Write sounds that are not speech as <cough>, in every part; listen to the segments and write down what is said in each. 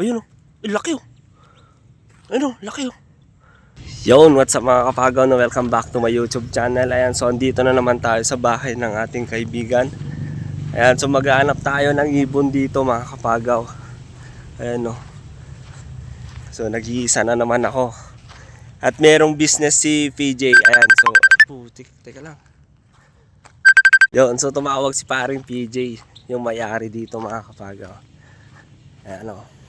Ayun oh. Eh, laki oh. Ayun oh, laki oh. Yun, what's up mga kapagaw no? Welcome back to my YouTube channel. Ayan, so andito na naman tayo sa bahay ng ating kaibigan. Ayan, so maghahanap tayo ng ibon dito mga kapagaw. Ayan no. So nag-iisa na naman ako. At merong business si PJ. Ayan, so putik, teka lang. Yun, so tumawag si paring PJ, yung may-ari dito mga kapagaw. Ayan o.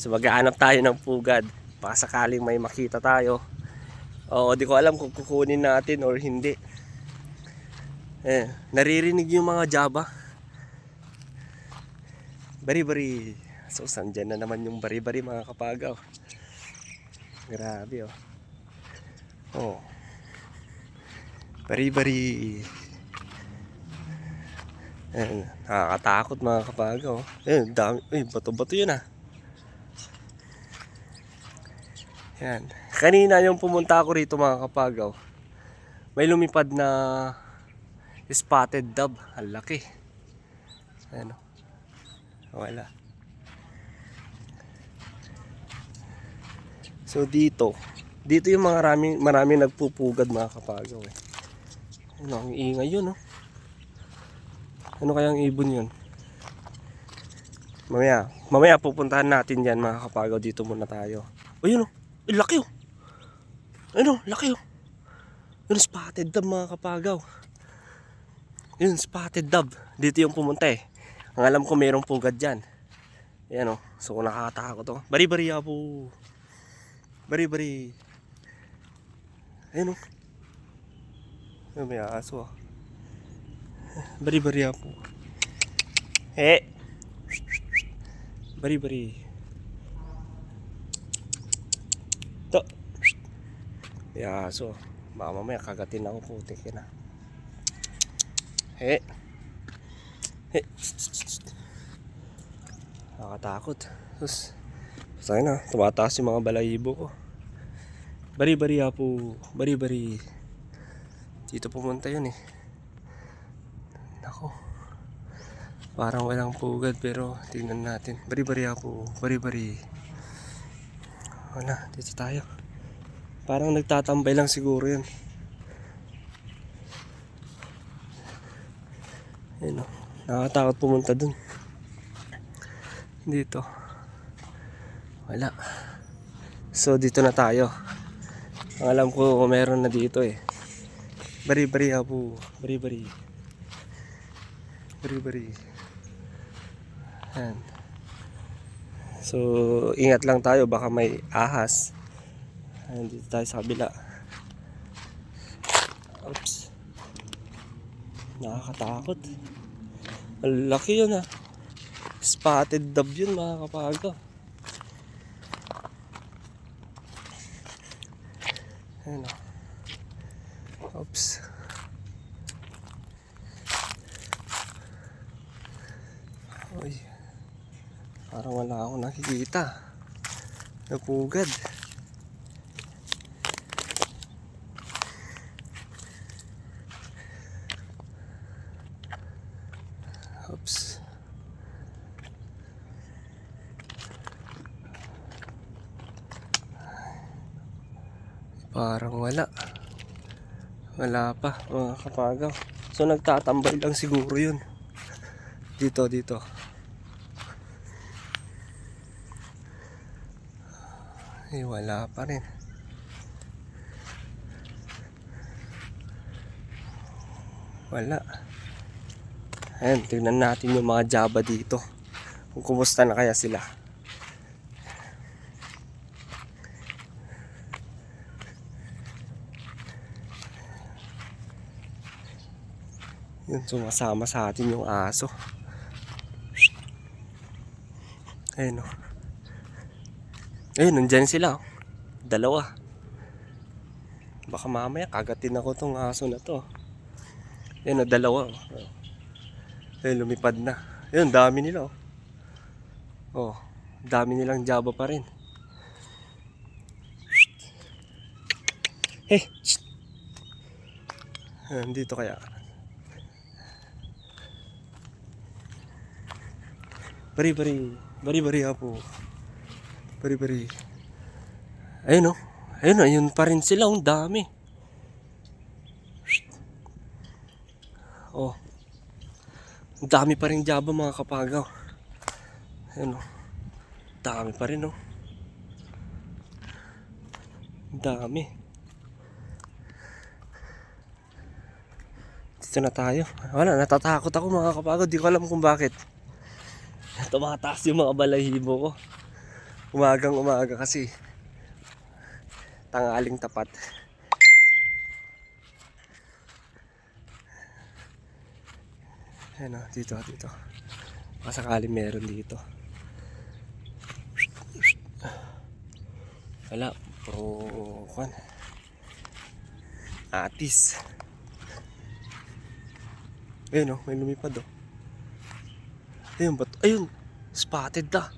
So maghahanap tayo ng pugad. Baka sakaling may makita tayo. Oo, di ko alam kung kukunin natin or hindi. Eh, naririnig yung mga jaba. Bari-bari. So, sandyan na naman yung bari-bari mga kapagaw. Grabe oh. Oh. Bari-bari. Ayan, nakakatakot mga kapagaw. Ayun, dami. Ay, bato-bato yun ah. Yan. Kanina yung pumunta ako rito mga kapagaw. May lumipad na spotted dove. Ang laki. Ano? Wala. So dito, dito yung mga maraming maraming nagpupugad mga kapagaw eh. Ano, ang ingay yun oh. Ano kayang ibon yun? Mamaya, mamaya pupuntahan natin yan mga kapagaw. Dito muna tayo. O yun oh. Eh, laki oh. Ano, laki oh. Yun, spotted dove mga kapagaw. Yun, spotted dove. Dito yung pumunta eh. Ang alam ko mayroong pugad dyan. Yan oh. So nakakatakot to. Bari-bari po. Bari-bari. Ayun oh. Ayun, may aso ah. Bari-bari po. Eh. Bari-bari. To. May aso. Baka mamaya kagatin ako putik yun ah. He. He. Nakakatakot. Sus. Sa'yo na. Tumataas yung mga balayibo ko. Bari-bari po. Bari-bari. Dito pumunta yun eh. Nako. Parang walang pugad pero tingnan natin. Bari-bari po. Bari-bari. Wala. Dito tayo. Parang nagtatambay lang siguro yun. Ayun o. Nakakatakot pumunta dun. Dito. Wala. So dito na tayo. Ang alam ko meron na dito eh. Bari-bari po. Bari-bari. Bari-bari. Yan. So ingat lang tayo baka may ahas. Ayan, dito tayo sa kabila. Oops. Nakakatakot. Ang laki yun ah. Spotted dove yun mga kapaga. Ayan ah. Oops. Uy. Parang wala akong nakikita. Napugad. Oops. Parang wala. Wala pa mga kapagaw. So nagtatambay lang siguro yun. Dito, dito. Eh, wala pa rin. Wala. Ayan, tingnan natin yung mga Java dito. Kung kumusta na kaya sila. Yun, sumasama sa atin yung aso. Ayun o. Ayun, nandyan sila. oh. Dalawa. Baka mamaya kagatin ako tong aso na to. Ayun o, dalawa. oh. Ayun, lumipad na. Ayun, dami nila oh. Oh, dami nilang jaba pa rin. Hey! shh. Ayun, dito kaya. Bari, bari. Bari-bari po. Bari-bari. Ayun oh. Ayun, ayun pa rin sila. Ang dami. Oh. Ang dami pa rin jaba mga kapagaw. Ayun oh. Dami pa rin oh. Dami. Dito na tayo. Wala, natatakot ako mga kapagod. Di ko alam kung bakit. Tumataas yung mga balahibo ko. Umagang umaga kasi. Tangaling tapat. Ayan o, dito, dito. Baka sakali meron dito. Wala, puro kwan. Atis. Ayun o, may lumipad o. Ayun, ba't? Ayun, spotted na.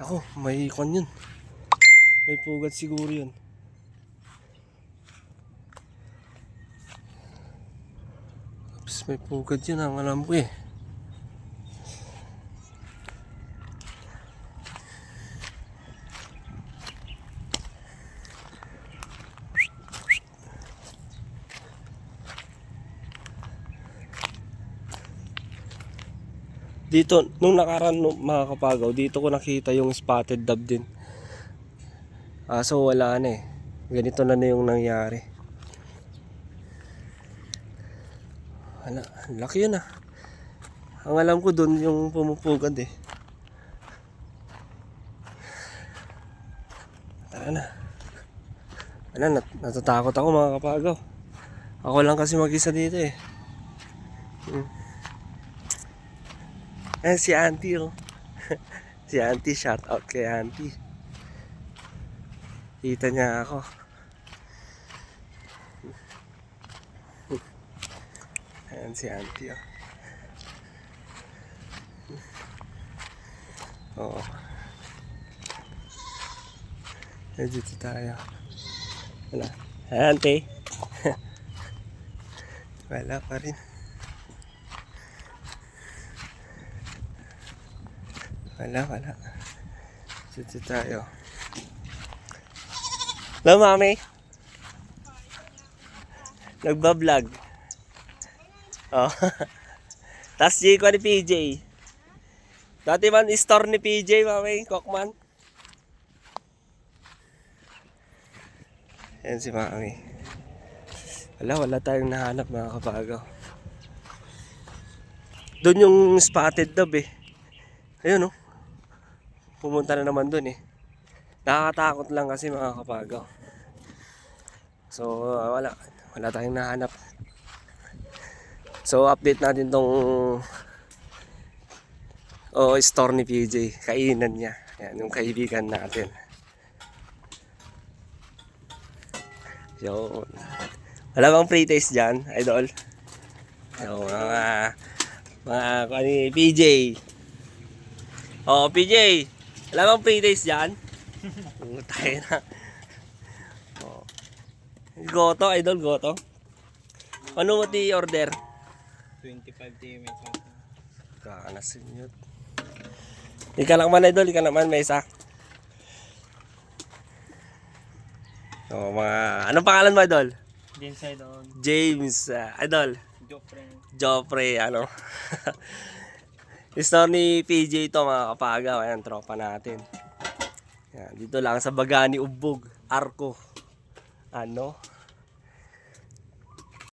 Ako, may kwan yun. May pugad siguro yun. Oops, may pugad yun ang alam ko eh. Dito, nung nakaraan mga kapagaw, dito ko nakita yung spotted dove din. Ah, so wala na eh. Ganito na na yung nangyari. Ang laki yun ah. Ang alam ko dun yung pumupugad eh. Tara na. Wala, nat natatakot ako mga kapagaw. Ako lang kasi mag-isa dito eh. Hmm. Eh, si Auntie oh. <laughs> si Auntie, shout out kay Auntie. Kita niya ako. <laughs> Ayan si Auntie oh. <laughs> Oo. Eh, dito tayo. Wala. Auntie. Wala pa rin. Wala, wala. Dito tayo. Hello, mami. Nagbablog. Oh. <laughs> Tapos J ko ni PJ. Dati man store ni PJ, mami. Cockman. Yan si mami. Wala, wala tayong nahanap mga kapagaw. Doon yung spotted dove eh. Ayun oh. Pumunta na naman dun eh. Nakakatakot lang kasi mga kapagaw. So uh, wala. Wala tayong nahanap. So update natin tong oh, store ni PJ. Kainan niya. Yan, yung kaibigan natin. Yun. Wala bang pre-taste dyan, idol? Yung mga mga kung ano PJ. Oh, PJ. Wala bang pre-taste dyan? <laughs> Oh, tayo na. Oh. Goto, idol, goto. Ano mo ti order? 25 TMS lang. Kanasin yun. Ika lang man, idol. Ika naman, may isa. Oh, mga... Anong pangalan mo, idol? Inside on James, ah, idol. Joffrey. Joffrey, ano. <laughs> Store ni PJ to mga kapagaw. Ayan, tropa natin. Yan, dito lang sa Bagani Ubog, Arco. Ano?